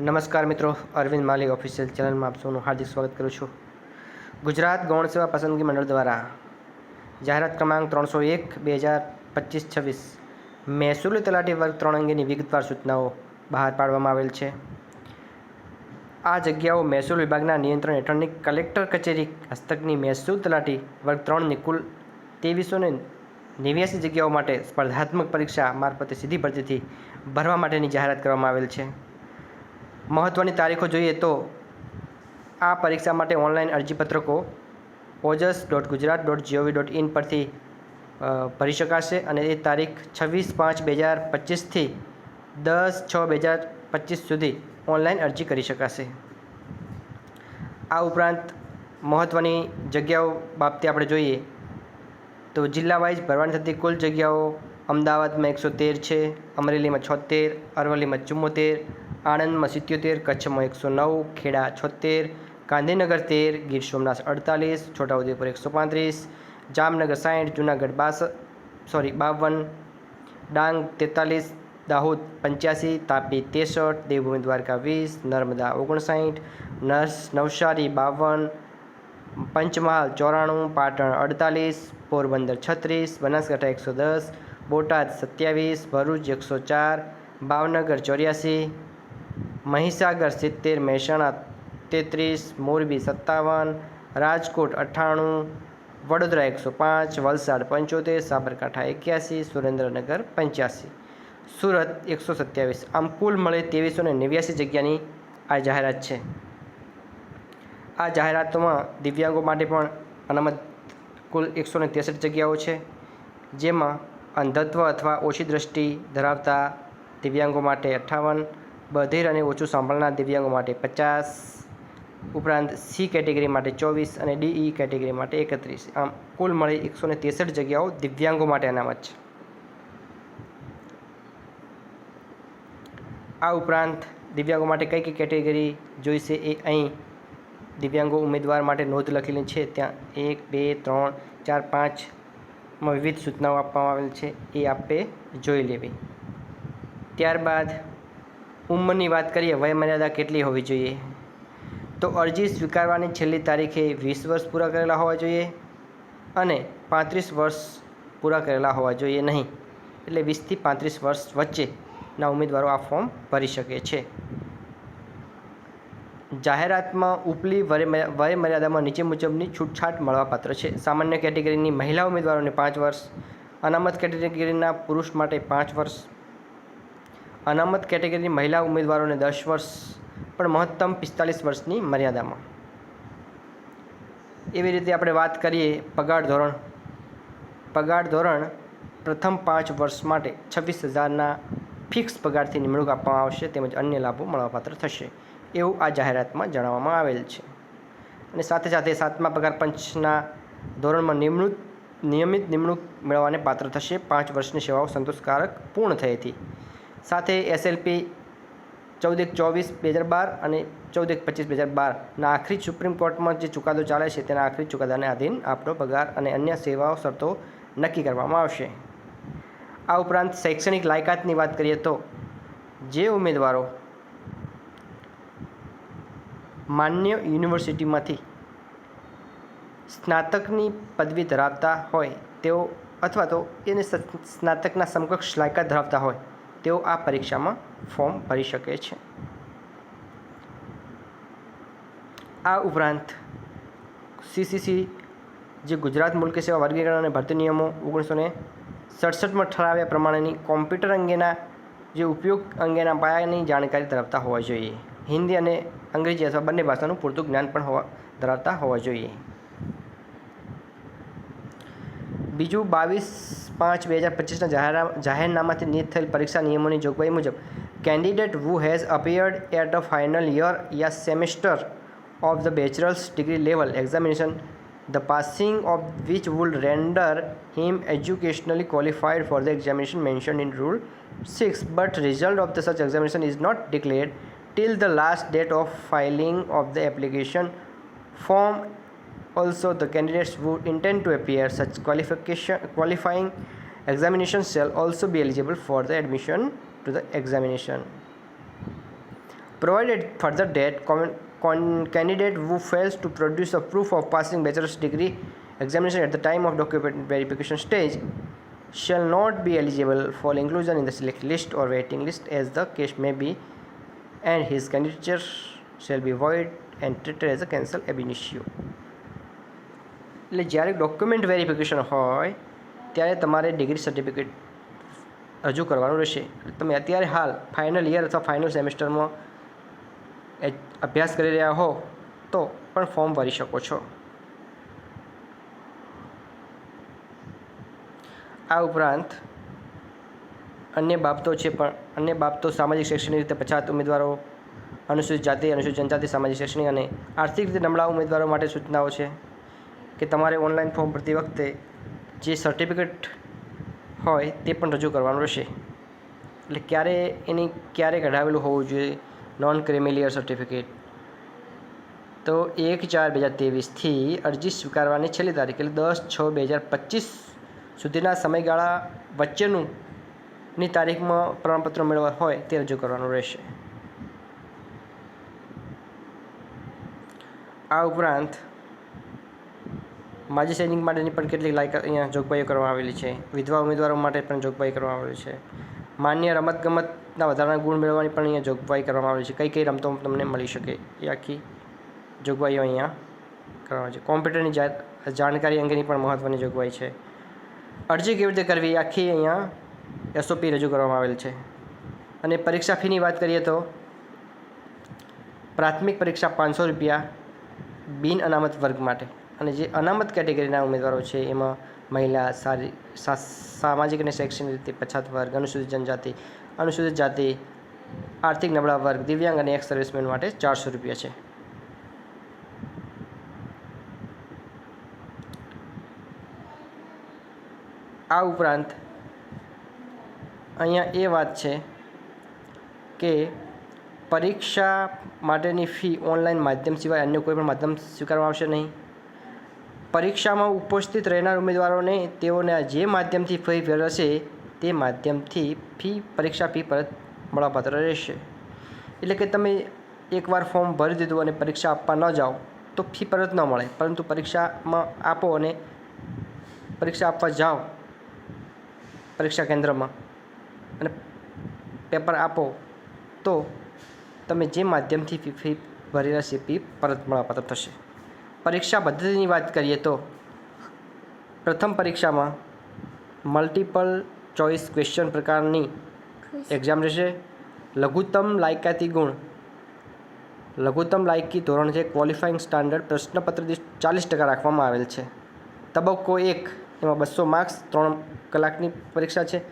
નમસ્કાર મિત્રો, અરવિંદ માલી ઓફિશિયલ ચેનલમાં આપ સૌનું હાર્દિક સ્વાગત કરું છું. ગુજરાત ગૌણ સેવા પસંદગી મંડળ દ્વારા જાહેરાત ક્રમાંક ત્રણસો એક, બે હજાર પચીસ, છવ્વીસ, મહેસૂલી તલાટી વર્ગ ત્રણ અંગેની વિગતવાર સૂચનાઓ બહાર પાડવામાં આવેલ છે. આ જગ્યાઓ મહેસૂલ વિભાગના નિયંત્રણ હેઠળની કલેક્ટર કચેરી હસ્તકની મહેસૂલ તલાટી વર્ગ ત્રણની કુલ ત્રેવીસો ને નેવ્યાસી જગ્યાઓ માટે સ્પર્ધાત્મક પરીક્ષા મારફતે સીધી ભરતીથી ભરવા માટેની જાહેરાત કરવામાં આવેલ છે. મહત્ત્વની તારીખો જોઈએ તો આ પરીક્ષા માટે online અરજીપત્રકો Ojas dot Gujarat dot G O V dot in પરથી ભરી શકાશે અને એ તારીખ છવ્વીસ પાંચ બે હજાર પચીસથી દસ છ બે હજાર પચીસ સુધી ઓનલાઈન અરજી કરી શકાશે. આ ઉપરાંત મહત્ત્વની જગ્યાઓ બાબતે આપણે જોઈએ તો જિલ્લા વાઇઝ ભરવાની થતી કુલ જગ્યાઓ અમદાવાદમાં એકસો તેર છે, અમરેલીમાં છોતેર, અરવલ્લીમાં ચુમ્મોતેર આણંદમાં સિત્યોતેર કચ્છમાં એકસો નવ, ખેડા છોતેર, ગાંધીનગર તેર, ગીર સોમનાથ અડતાલીસ, છોટાઉદેપુર એકસો પાંત્રીસ, જામનગર સાઠ જુનાગઢ બાસ, સોરી, બાવન, ડાંગ તેતાલીસ, દાહોદ પંચ્યાસી, તાપી ત્રેસઠ દેવભૂમિ દ્વારકા વીસ, નર્મદા ઓગણસાઠ નર્સ નવસારી બાવન, પંચમહાલ ચોરાણું, પાટણ અડતાલીસ, પોરબંદર છત્રીસ, બનાસકાંઠા એકસો દસ, બોટાદ સત્યાવીસ, ભરૂચ એકસો ચાર, ભાવનગર ચોર્યાસી મહીસાગર સિત્તેર, મહેસાણા તેત્રીસ, મોરબી સત્તાવન, રાજકોટ અઠ્ઠાણું, વડોદરા એકસો પાંચ, વલસાડ પંચોતેર, સાબરકાંઠા એક્યાસી, સુરેન્દ્રનગર પંચ્યાસી. સુરત એકસો સત્યાવીસ. આમ કુલ મળે ત્રેવીસો ને નેવ્યાસી જગ્યાની આ જાહેરાત છે. આ જાહેરાતોમાં દિવ્યાંગો માટે પણ અનામત કુલ એકસો ને ત્રેસઠ જગ્યાઓ છે, જેમાં અંધત્વ અથવા ઓછી દ્રષ્ટિ ધરાવતા દિવ્યાંગો માટે અઠ્ઠાવન બધિર અને ઓછું સાંભળનાર દિવ્યાંગો માટે પચાસ, ઉપરાંત સી કેટેગરી માટે ચોવીસ અને ડીઈ કેટેગરી માટે એકત્રીસ. આમ કુલ મળી એકસો ને ત્રેસઠ જગ્યાઓ દિવ્યાંગો માટે અનામત છે. આ ઉપરાંત દિવ્યાંગો માટે કઈ કઈ કેટેગરી જોઈશે એ અહીં દિવ્યાંગો ઉમેદવાર માટે નોંધ લખેલી છે. ત્યાં એક, બે, ત્રણ, ચાર, પાંચમાં વિવિધ સૂચનાઓ આપવામાં આવેલ છે. એ આપે જોઈ લેવી. ત્યારબાદ ઉંમરની વાત કરીએ, વયમર્યાદા કેટલી હોવી જોઈએ? તો અરજી સ્વીકારવાની છેલ્લી તારીખે વીસ વર્ષ પૂરા કરેલા હોવા જોઈએ અને પાંત્રીસ વર્ષ પૂરા કરેલા હોવા જોઈએ નહીં. એટલે વીસથી પાંત્રીસ વર્ષ વચ્ચેના ઉમેદવારો આ ફોર્મ ભરી શકે છે. જાહેરાતમાં ઉપલી વય વય નીચે મુજબની છૂટછાટ મળવાપાત્ર છે. સામાન્ય કેટેગરીની મહિલા ઉમેદવારોને પાંચ વર્ષ, અનામત કેટેગરીના પુરુષ માટે પાંચ વર્ષ અનામત કેટેગરીની મહિલા ઉમેદવારોને દસ વર્ષ, પણ મહત્તમ પિસ્તાલીસ વર્ષની મર્યાદામાં. એવી રીતે આપણે વાત કરીએ પગાર ધોરણ. પગાર ધોરણ પ્રથમ પાંચ વર્ષ માટે છવ્વીસ હજારના ફિક્સ પગારથી નિમણૂક આપવામાં આવશે તેમજ અન્ય લાભો મળવાપાત્ર થશે, એવું આ જાહેરાતમાં જણાવવામાં આવેલ છે. અને સાથે સાથે સાતમા પગાર પંચના ધોરણમાં નિમણૂક, નિયમિત નિમણૂક મેળવવાને પાત્ર થશે. પાંચ વર્ષની સેવાઓ સંતોષકારક પૂર્ણ થયેથી સાથે એસએલપી ચૌદ એક ચોવીસ બે હજાર બાર અને ચૌદ એક પચીસ બે હજાર બારના આખરી સુપ્રીમ કોર્ટમાં જે ચુકાદો ચાલે છે તેના આખરી ચુકાદાને આધીન આપણો પગાર અને અન્ય સેવાઓ શરતો નક્કી કરવામાં આવશે. આ ઉપરાંત શૈક્ષણિક લાયકાતની વાત કરીએ તો જે ઉમેદવારો માન્ય યુનિવર્સિટીમાંથી સ્નાતકની પદવી ધરાવતા હોય તેઓ અથવા તો એને સ્નાતકના સમકક્ષ લાયકાત ધરાવતા હોય તેઓ આ પરીક્ષામાં ફોર્મ ભરી શકે છે. આ ઉપરાંત સીસીસી જે ગુજરાત મુલકી સેવા વર્ગીકરણ અને ભરતી નિયમો ઓગણીસો ને સડસઠમાં ઠરાવ્યા પ્રમાણેની કોમ્પ્યુટર અંગેના જે ઉપયોગ અંગેના પાયાની જાણકારી ધરાવતા હોવા જોઈએ. હિન્દી અને અંગ્રેજી અથવા બંને ભાષાનું પૂરતું જ્ઞાન પણ હોવા ધરાવતા હોવા જોઈએ. બીજું બાવીસ પાંચ બે હજાર પચીસના જાહેરા જાહેરનામાથી નિયત થયેલ પરીક્ષા નિયમોની જોગવાઈ મુજબ candidate who has appeared at a final year या semester of the bachelor's degree level examination the passing of which would render him educationally qualified for the examination mentioned in rule 6 but result of the such examination is not declared till the last date of filing of the application form also the candidates who intend to appear such qualification qualifying examination shall also be eligible for the admission to the examination. Provided further that candidate who fails to produce a proof of passing bachelor's degree examination at the time of document verification stage shall not be eligible for inclusion in the select list or waiting list as the case may be and his candidature shall be void and treated as a cancel ab initio એટલે જ્યારે document verification હોય, ત્યારે તમારે degree certificate રજૂ કરવાનું રહેશે. તમે અત્યારે હાલ ફાઇનલ યર અથવા ફાઇનલ સેમેસ્ટરમાં અભ્યાસ કરી રહ્યા હો, તો પણ ફોર્મ ભરી શકો છો. આ ઉપરાંત, અન્ય બાબતો છે પણ, અન્ય બાબતો સામાજિક શૈક્ષણિક રીતે પછાત ઉમેદવારો, અનુસૂચિત જાતિ, અનુસૂચિત જનજાતિ, સામાજિક શૈક્ષણિક અને આર્થિક રીતે નબળા ઉમેદવારો માટે સૂચનાઓ છે. કે તમારે ઓનલાઈન ફોર્મ ભરતી વખતે જે સર્ટિફિકેટ હોય તે પણ રજૂ કરવાનું રહેશે. એટલે ક્યારે એની ક્યારે કઢાવેલું હોવું જોઈએ? નોન ક્રિમિલિયર સર્ટિફિકેટ તો એક ચાર બે હજાર ત્રેવીસથી અરજી સ્વીકારવાની છેલ્લી તારીખ, એટલે દસ છ બે હજાર પચીસ સુધીના સમયગાળા વચ્ચેનું ની તારીખમાં પ્રમાણપત્ર મેળવવા હોય તે રજૂ કરવાનું રહેશે. આ ઉપરાંત માજી સૈનિક માટેની પણ કેટલીક લાયકાત અહીંયા જોગવાઈઓ કરવામાં આવેલી છે. વિધવા ઉમેદવારો માટે પણ જોગવાઈ કરવામાં આવેલી છે. માન્ય રમતગમતના વધારાના ગુણ મેળવવાની પણ અહીંયા જોગવાઈ કરવામાં આવેલી છે. કઈ કઈ રમતો તમને મળી શકે એ આખી જોગવાઈઓ અહીંયા કરવામાં છે. કોમ્પ્યુટરની જાણકારી અંગેની પણ મહત્ત્વની જોગવાઈ છે. અરજી કેવી રીતે કરવી એ આખી અહીંયા એસઓપી રજૂ કરવામાં આવેલ છે. અને પરીક્ષા ફીની વાત કરીએ તો પ્રાથમિક પરીક્ષા પાંચસો રૂપિયા બિન અનામત વર્ગ માટે. અને જે અનામત કેટેગરીના ઉમેદવારો છે, એમાં મહિલા, સારી સામાજિક અને શૈક્ષણિક રીતે પછાત વર્ગ, અનુસૂચિત જનજાતિ, અનુસૂચિત જાતિ, આર્થિક નબળા વર્ગ, દિવ્યાંગ અને એક્સ સર્વિસમેન માટે ચારસો રૂપિયા છે. આ ઉપરાંત અહીંયા એ વાત છે કે પરીક્ષા માટેની ફી ઓનલાઈન માધ્યમ સિવાય અન્ય કોઈ પણ માધ્યમ સ્વીકારવામાં આવશે નહીં. પરીક્ષામાં ઉપસ્થિત રહેનાર ઉમેદવારોને તેઓને જે માધ્યમથી ફી ભરશે તે માધ્યમથી ફી, પરીક્ષા ફી પરત મળવાપાત્ર રહેશે. એટલે કે તમે એકવાર ફોર્મ ભરી દીધું અને પરીક્ષા આપવા ન જાઓ, તો ફી પરત ન મળે. પરંતુ પરીક્ષામાં આપો અને પરીક્ષા આપવા જાઓ પરીક્ષા કેન્દ્રમાં અને પેપર આપો, તો તમે જે માધ્યમથી ફી ભરી રહેશે ફી પરત મળવાપાત્ર થશે. પરીક્ષા પદ્ધતિની વાત કરીએ તો પ્રથમ પરીક્ષામાં મલ્ટિપલ ચોઇસ ક્વેશ્ચન પ્રકારની એક્ઝામ રહેશે. લઘુત્તમ લાયકાતી ગુણ. લઘુત્તમ લાયકી ધોરણ છે. ક્વોલિફાઇંગ સ્ટાન્ડર્ડ પ્રશ્નપત્ર દીઠ ચાલીસ ટકા રાખવામાં આવેલ છે. તબક્કો એક એમાં બસો માર્ક્સ ત્રણ કલાકની પરીક્ષા છે.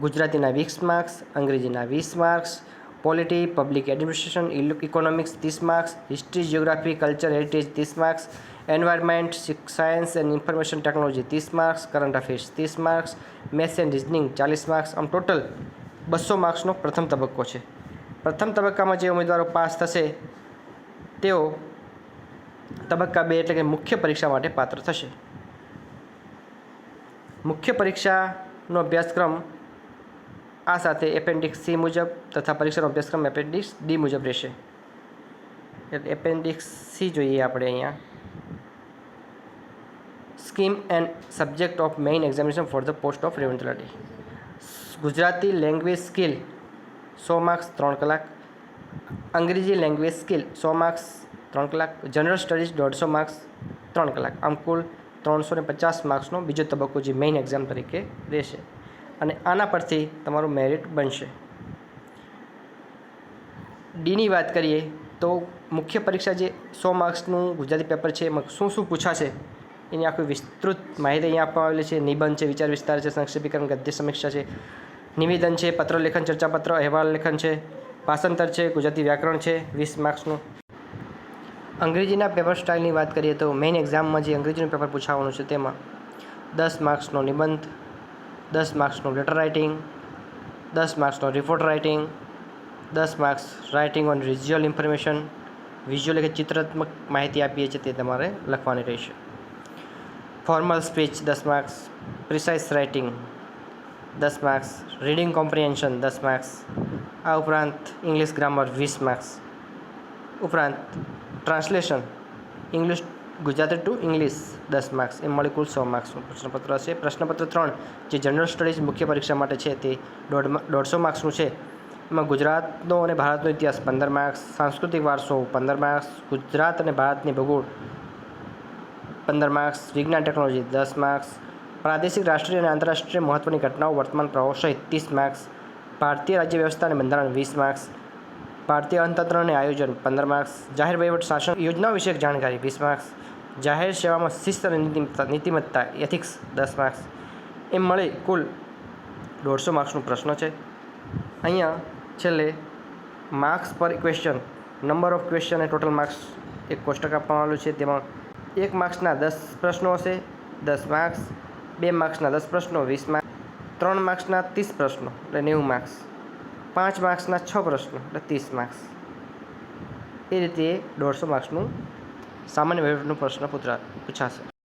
ગુજરાતીના વીસ માર્ક્સ અંગ્રેજીના વીસ marks polity public administration economics ત્રીસ marks history geography culture heritage ત્રીસ marks environment science and information technology ત્રીસ માર્ક્સ કરંટ અફેર્સ ત્રીસ માર્ક્સ મેથ્સ એન્ડ રિઝનિંગ ચાલીસ માર્ક્સ આમ ટોટલ બસો માર્ક્સનો પ્રથમ તબક્કો છે. પ્રથમ તબક્કામાં જે ઉમેદવારો પાસ થશે, તેઓ તબક્કા બે એટલે કે મુખ્ય પરીક્ષા માટે પાત્ર થશે. મુખ્ય પરીક્ષાનો અભ્યાસક્રમ આ સાથે એપેન્ડિક્સ સી મુજબ તથા પરીક્ષાનો અભ્યાસક્રમ એપેન્ડિક્સ ડી મુજબ રહેશે. એટલે એપેન્ડિક્સ સી જોઈએ આપણે અહીંયા. Scheme and subject of main examination for the post of revenue Gujarati language skill so marks ત્રણ કલાક. અંગ્રેજી લેંગ્વેજ સ્કિલ સો માર્ક્સ ત્રણ કલાક. જનરલ સ્ટડીઝ દોઢસો માર્ક્સ ત્રણ કલાક. આમ કુલ ત્રણસો ને પચાસ માર્ક્સનો બીજો તબક્કો જે મેઇન એક્ઝામ તરીકે રહેશે. અને આના પરથી તમારું મેરિટ બનશે. ડીની વાત કરીએ તો મુખ્ય પરીક્ષા જે સો માર્ક્સનું ગુજરાતી પેપર છે એમાં શું શું પૂછાશે એની આખી વિસ્તૃત માહિતી અહીંયા આપવામાં આવેલી છે. નિબંધ છે, વિચાર વિસ્તાર છે સંક્ષેપીકરણ ગદ્ય સમીક્ષા છે, નિવેદન છે, પત્ર લેખન, ચર્ચાપત્ર, અહેવાલ લેખન છે, ભાષાંતર છે, ગુજરાતી વ્યાકરણ છે, વીસ માર્ક્સનું. અંગ્રેજીના પેપર સ્ટાઇલની વાત કરીએ તો મેઇન એક્ઝામમાં જે અંગ્રેજીનું પેપર પૂછાવાનું છે તેમાં દસ માર્ક્સનો નિબંધ દસ માર્ક્સનું લેટર રાઇટિંગ દસ માર્ક્સનો રિપોર્ટ રાઇટિંગ દસ marks writing on visual information visual કે ચિત્રાત્મક માહિતી આપીએ છીએ તે તમારે લખવાની રહેશે. ફોર્મલ સ્પીચ દસ માર્ક્સ. પ્રિસાઇઝ રાઇટિંગ દસ માર્ક્સ. રીડિંગ કોમ્પ્રિહેન્શન દસ માર્ક્સ. આ ઉપરાંત ઇંગ્લિશ ગ્રામર વીસ માર્ક્સ. ઉપરાંત translation English Gujarati to English, દસ માર્ક્સ એમ મળી કુલ સો માર્ક્સનું પ્રશ્નપત્ર હશે પ્રશ્નપત્ર ત્રણ, જે જનરલ સ્ટડીઝ મુખ્ય પરીક્ષા માટે છે, તે દોઢ દોઢસો માર્ક્સનું છે. એમાં ગુજરાતનો અને ભારતનો ઇતિહાસ પંદર માર્ક્સ સાંસ્કૃતિક વારસો પંદર માર્ક્સ ગુજરાત અને ભારતની ભૂગોળ પંદર માર્ક્સ વિજ્ઞાન ટેકનોલોજી દસ માર્ક્સ પ્રાદેશિક, રાષ્ટ્રીય અને આંતરરાષ્ટ્રીય મહત્ત્વની ઘટનાઓ, વર્તમાન પ્રવાહો સહિત ત્રીસ માર્ક્સ ભારતીય રાજ્ય વ્યવસ્થા અને બંધારણ વીસ માર્ક્સ ભારતીય અર્થતંત્ર અને આયોજન પંદર માર્ક્સ જાહેર વહીવટ શાસન યોજનાઓ વિશે જાણકારી વીસ માર્ક્સ જાહેર સેવામાં શિસ્ત અને નીતિમત્તા એથિક્સ દસ માર્ક્સ એમ મળી કુલ દોઢસો માર્ક્સનો પ્રશ્ન છે. અહીંયા છેલ્લે માર્ક્સ પર ક્વેશ્ચન નંબર ઓફ ક્વેશ્ચન અને ટોટલ માર્ક્સ એક કોષ્ટક આપવામાં આવેલું છે. તેમાં એક માર્ક્સના દસ પ્રશ્નો હશે, દસ માર્ક્સ બે માર્ક્સના દસ પ્રશ્નો, વીસ માર્ક્સ ત્રણ માર્ક્સના ત્રીસ પ્રશ્નો, એટલે નેવું માર્ક્સ પાંચ માર્ક્સના છ પ્રશ્નો, એટલે ત્રીસ માર્ક્સ એ રીતે દોઢસો માર્ક્સનું સામાન્ય વહીવટનું પ્રશ્ન પૂછા પૂછાશે.